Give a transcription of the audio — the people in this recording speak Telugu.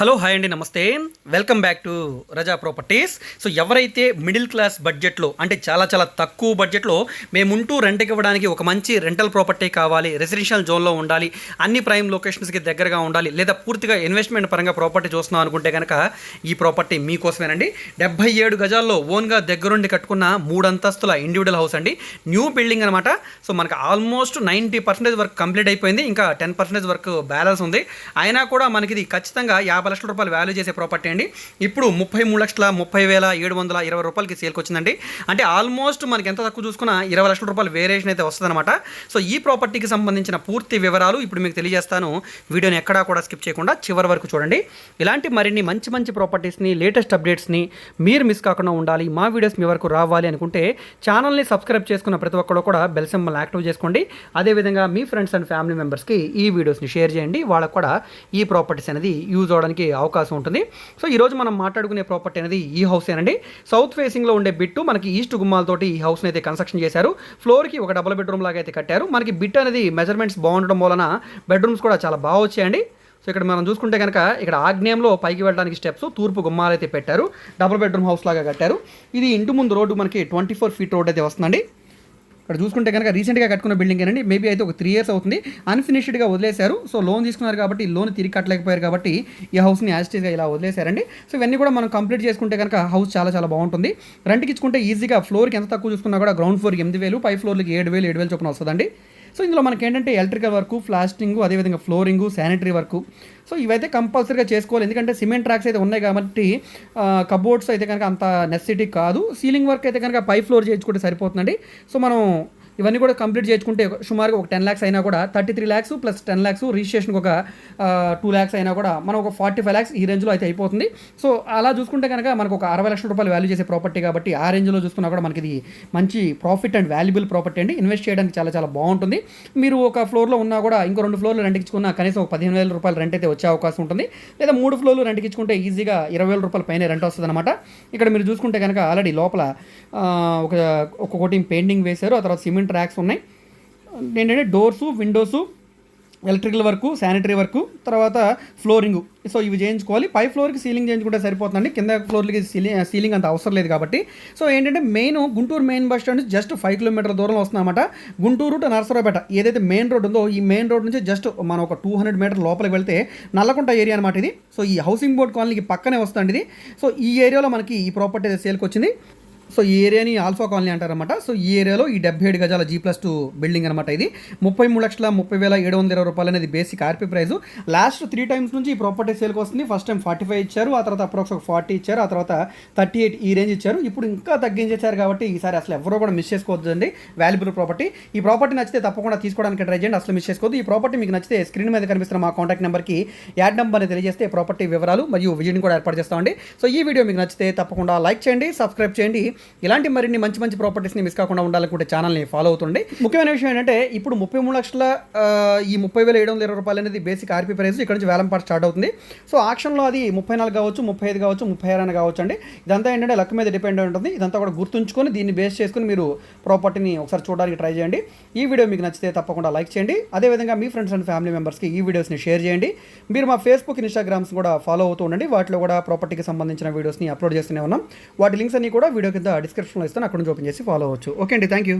హలో హాయ్ అండి నమస్తే. Welcome back to Raza properties so ఎవరైతే మిడిల్ క్లాస్ బడ్జెట్లో అంటే చాలా చాలా తక్కువ బడ్జెట్లో మేముంటూ రెంట్కి ఇవ్వడానికి ఒక మంచి రెంటల్ ప్రాపర్టీ కావాలి రెసిడెన్షియల్ జోన్లో ఉండాలి అన్ని ప్రైమ్ లొకేషన్స్కి దగ్గరగా ఉండాలి లేదా పూర్తిగా ఇన్వెస్ట్మెంట్ పరంగా ప్రాపర్టీ చూస్తున్నాం అనుకుంటే కనుక ఈ ప్రాపర్టీ మీకోసమేనండి. డెబ్బై ఏడు గజాల్లో ఓన్గా దగ్గరుండి కట్టుకున్న మూడు అంతస్తుల ఇండివిజువల్ హౌస్ అండి. న్యూ బిల్డింగ్ అనమాట సో మనకు almost ninety percentage work complete అయిపోయింది. ఇంకా టెన్ పర్సెంటేజ్ వర్క్ బ్యాలెన్స్ ఉంది. అయినా కూడా మనకి ఇది ఖచ్చితంగా యాభై లక్షల రూపాయలు వాల్యూ చేసే ప్రాపర్టీ అండి. ఇప్పుడు ముప్పై మూడు లక్షల ముప్పై వేల ఏడు వందల ఇరవై రూపాయలకి సేల్కి వచ్చిందండి. అంటే ఆల్మోస్ట్ మనకి ఎంత తక్కువ చూసుకున్నా ఇరవై లక్షల రూపాయలు వేరియేషన్ అయితే వస్తుందన్నమాట. సో ఈ ప్రాపర్టీకి సంబంధించిన పూర్తి వివరాలు ఇప్పుడు మీకు తెలియజేస్తాను. వీడియోని ఎక్కడా కూడా స్కిప్ చేయకుండా చివరి వరకు చూడండి. ఇలాంటి మరిన్ని మంచి మంచి ప్రాపర్టీస్ని లేటెస్ట్ అప్డేట్స్ని మీరు మిస్ కాకుండా ఉండాలి. మా వీడియోస్ మీ వరకు రావాలి అనుకుంటే ఛానల్ని సబ్స్క్రైబ్ చేసుకున్న ప్రతి ఒక్కరు కూడా బెల్ సింబల్ యాక్టివ్ చేసుకోండి. అదేవిధంగా మీ ఫ్రెండ్స్ అండ్ ఫ్యామిలీ మెంబర్స్కి ఈ వీడియోస్ని షేర్ చేయండి. వాళ్ళకు కూడా ఈ ప్రాపర్టీస్ అనేది యూజ్ అవడానికి అవకాశం ఉంటుంది. సో ఈరోజు మనం మాట్లాడుకునే ప్రాపర్టీ అనేది ఈ హౌస్ ఏనండి. సౌత్ ఫేసింగ్లో ఉండే బిట్టు మనకి ఈస్ట్ గుమ్మాలతోటి ఈ హౌస్ని అయితే కన్స్ట్రక్షన్ చేశారు. ఫ్లోర్కి ఒక డబుల్ బెడ్రూమ్ లాగా అయితే కట్టారు. మనకి బిట్ అనేది మెజర్మెంట్స్ బాగుండడం వలన బెడ్రూమ్స్ కూడా చాలా బాగా వచ్చాయండి. సో ఇక్కడ మనం చూసుకుంటే కనుక ఇక్కడ ఆగ్నేయంలో పైకి వెళ్ళడానికి స్టెప్స్ తూర్పు గుమ్మాలు అయితే పెట్టారు. డబుల్ బెడ్రూమ్ హౌస్ లాగా కట్టారు. ఇది ఇంటి ముందు రోడ్డు మనకి ట్వంటీ ఫోర్ ఫీట్ రోడ్ అయితే వస్తుందండి. ఇక్కడ చూసుకుంటే కనుక రీసెంట్గా కట్టుకున్న బిల్డింగ్ ఏనండి. మేబీ అయితే ఒక త్రీ ఇయర్స్ అవుతుంది. అన్ఫినిష్డ్గా వదిలేశారు. సో లోన్ తీసుకున్నారు కాబట్టి లోన్ తిరిగి కట్టలేకపోయారు కాబట్టి ఈ హౌస్ని యాజిటీస్గా ఇలా వదిలేశారండి. సో ఇవన్నీ కూడా మనం కంప్లీట్ చేసుకుంటే కనుక హౌస్ చాలా చాలా బాగుంటుంది. రెంట్కి ఇచ్చుకుంటే ఈజీగా ఫ్లోర్కి ఎంత తక్కువ చూసుకున్నా కూడా గ్రౌండ్ ఫ్లోర్కి ఎనిమిది వేలు పై ఫ్లోర్కి ఏడు వేలు ఏడు వేలు చొప్పున వస్తుందండి. సో ఇందులో మనకి ఏంటంటే ఎలక్ట్రికల్ వర్క్ ప్లాస్టింగ్ అదేవిధంగా ఫ్లోరింగ్ శానిటరీ వర్క్. సో ఇవైతే కంపల్సరీగా చేసుకోవాలి. ఎందుకంటే సిమెంట్ ట్రాక్స్ అయితే ఉన్నాయి కాబట్టి కబోర్డ్స్ అయితే కనుక అంత నెసెసిటీ కాదు. సీలింగ్ వర్క్ అయితే కనుక పై ఫ్లోర్ చేయించుకుంటే సరిపోతుందండి. సో మనం ఇవన్నీ కూడా కంప్లీట్ చేసుకుంటే సుమారుగా ఒక టెన్ ల్యాక్స్ అయినా కూడా thirty three lakhs plus ten lakhs రిజిస్ట్రేషన్కి ఒక టూ ల్యాక్స్ అయినా కూడా మనం ఒక ఫార్టీ ఫైవ్ ల్యాక్స్ ఈ రేంజ్లో అయితే అయిపోతుంది. సో అలా చూసుకుంటే కనుక మనకు ఒక అరవై లక్షల రూపాయలు వాల్యూ చేసే ప్రాపర్టీ కాబట్టి ఆ రేంజ్లో చూసుకున్నా కూడా మనకి ఇది మంచి ప్రాఫిట్ అండ్ వాల్యుబుల్ ప్రాపర్టీ అండి. ఇన్వెస్ట్ చేయడానికి చాలా చాలా బాగుంటుంది. మీరు ఒక ఫ్లోర్లో ఉన్నా కూడా ఇంకో రెండు ఫ్లోర్లు రెంట్కి ఇచ్చుకున్నా కనీసం ఒక పదిహేను వేల రూపాయలు రెంట్ అయితే వచ్చే అవకాశం ఉంటుంది. లేదా మూడు ఫ్లోర్లు రెంట్కి ఇచ్చుకుంటే ఈజీగా ఇరవై వేల రూపాయల పైన రెంట్ వస్తుంది అనమాట ఇక్కడ మీరు చూసుకుంటే కనుక ఆల్రెడీ లోపల ఒక ఒక్కొక్కటి పెయింటింగ్ వేశారు. ఆ తర్వాత సిమెంట్ ట్రాక్స్ ఉన్నాయి. ఏంటంటే doors windows electrical work sanitary work తర్వాత ఫ్లోరింగ్. సో ఇవి చేయించుకోవాలి. పై ఫ్లోర్కి సీలింగ్ చేయించుకుంటే సరిపోతుందండి. కింద ఫ్లోర్కి సీలింగ్ సీలింగ్ అంత అవసరం లేదు కాబట్టి. సో ఏంటంటే main Guntur main bus stand నుంచి జస్ట్ ఫైవ్ కిలోమీటర్ల దూరంలో వస్తుందన్నమాట. గుంటూరు టు నర్సరావుపేట ఏదైతే మెయిన్ రోడ్ ఉందో ఈ మెయిన్ రోడ్ నుంచి జస్ట్ మనం ఒక టూ హండ్రెడ్ మీటర్ లోపలికి వెళ్తే నల్లకుంట ఏరియా అనమాట ఇది. సో ఈ హౌసింగ్ బోర్డ్ కాలనీకి పక్కనే వస్తుంది ఇది. సో ఈ ఏరియాలో మనకి ఈ ప్రాపర్టీ సేల్కి వచ్చింది. సో ఈ ఏరియాని ఆల్ఫా కాలనీ అంటారన్నమాట. సో ఈ ఏరియాలో ఈ డెబ్బై ఏడు గజాల జీ ప్లస్ టూ బిల్డింగ్ అనమాట ఇది. ముప్పై మూడు లక్షల ముప్పై వేల ఏడు వందల ఇరవై రూపాయలు అనేది basic RP price last three times నుంచి ఈ ప్రాపర్టీ సేల్కి వస్తుంది. ఫస్ట్ టైం ఫార్టీ ఫైవ్ ఇచ్చారు. ఆ తర్వాత అప్రాక్స్ ఒక ఫార్టీ ఇచ్చారు. ఆ తర్వాత థర్టీ ఎయిట్ ఈ రేంజ్ ఇచ్చారు. ఇప్పుడు ఇంకా తగ్గించేశారు కాబట్టి ఈసారి అసలు ఎవరో కూడా మిస్ చేసుకోవద్దండి. వాల్యుబుల్ ప్రాపర్టీ ఈ ప్రాపర్టీ నచ్చితే తప్పకుండా తీసుకోవడానికి ట్రై చేయండి. అసలు మిస్ చేసుకోవద్దు. ఈ ప్రాపర్టీ మీకు నచ్చితే స్క్రీన్ మీద కనిపిస్తున్న మా కాంటాక్ట్ నెంబర్కి యాడ్ నెంబర్ని తెలియజేస్తే ప్రాపర్టీ వివరాలు మరియు విజిట్ని కూడా ఏర్పాటు చేస్తామండి. సో ఈ వీడియో మీకు నచ్చితే తప్పకుండా లైక్ చేయండి సబ్స్క్రైబ్ చేయండి. ఇలాంటి మరిన్ని మంచి మంచి ప్రాపర్టీస్ని మిస్ కాకుండా ఉండాలనుకుంటే ఛానల్ని ఫాలో అవుతుండే. ముఖ్యమైన విషయం ఏంటంటే ఇప్పుడు ముప్పై మూడు లక్షల ఈ ముప్పై వేల ఏడు వందల ఇరవై రూపాయలు అనేది బేసిక్ ఆర్పీ ప్రైస్ ఇక్కడ నుంచి వేలం పాట స్టార్ట్ అవుతుంది. సో ఆక్షన్లో అది ముప్పై నాలుగు కావచ్చు ముప్పై ఐదు కావచ్చు ముప్పై ఆరు అని కావచ్చు అండి. ఇదంతా ఏంటంటే లక్ మీద డిపెండ్ అయి ఉంటుంది. ఇదంతా కూడా గుర్తుంచుకొని దీన్ని బేస్ చేసుకుని మీరు ప్రాపర్టీని ఒకసారి చూడడానికి ట్రై చేయండి. ఈ వీడియో మీకు నచ్చితే తప్పకుండా లైక్ చేయండి. అదేవిధంగా మీ ఫ్రెండ్స్ అండ్ ఫ్యామిలీ మెంబర్స్కి ఈ వీడియోస్ని షేర్ చేయండి. మీరు మా ఫేస్బుక్ ఇన్స్టాగ్రామ్స్ కూడా ఫాలో అవుతూ ఉండండి. వాటిలో కూడా ప్రాపర్టీకి సంబంధించిన వీడియోస్ని అప్లోడ్ చేస్తూనే ఉన్నాం. వాటి లింక్స్ అన్ని కూడా వీడియో కింద డిస్క్రిప్షన్లో ఇస్తాను అక్కడ నుంచి ఓపెన్ చేసి ఫాలో అవ్వచ్చు. ఓకే అండి థ్యాంక్ యూ